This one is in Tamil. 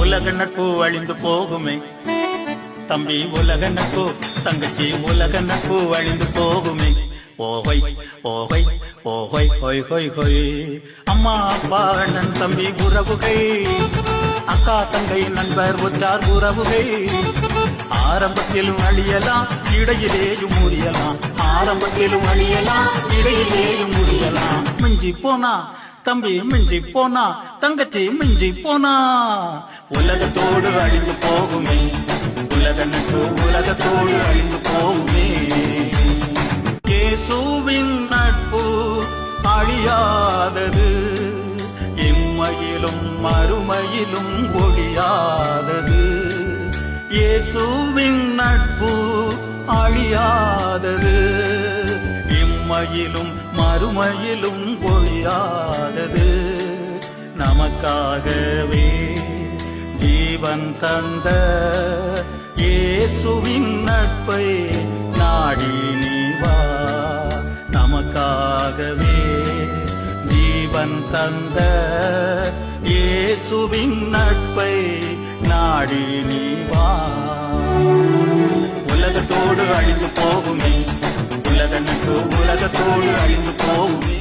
உலக நட்பு அழிந்து போகுமே. தம்பி உலக நட்பு தங்கச்சி உலக நட்பு அழிந்து போகுமே. ஓஹை ஓஹை ஓஹை ஹொய் ஹொய் ஹொய். அம்மா அப்பா அண்ணன் தம்பி உறவுகை அக்கா தங்கை நண்பர் உற்றார் உறவுகை ஆரம்பத்திலும் அழியலாம் இடையிலேயும் முடியலாம் ஆரம்பத்திலும் அழியலாம் இடையிலேயும் முடியலாம் மிஞ்சி போனா தம்பி மிஞ்சி போனா தங்கச்சி மிஞ்சி போனா. உலகத்தோடு அழிந்து போகுமே. உலக நட்பு உலகத்தோடு அழிந்து போகுமே. இயேசுவின் நட்பு அழியாதது இம்மையிலும் மறுமையிலும் ஒழியாதது. இயேசுவின் நட்பு அழியாதது இம்மையிலும் மறுமையிலும் ஒழியாதது நமக்காகவே ஜீவன் தந்த இயேசுவின் நட்பை நாடி நீவா நமக்காகவே ஜீவன் தந்த இயேசுவின் நட்பை நாடி நீவா உலகத்தோடு அழிந்து போகுமே. உலக நட்பு உலகத்தோடு அழிந்து போகுமே.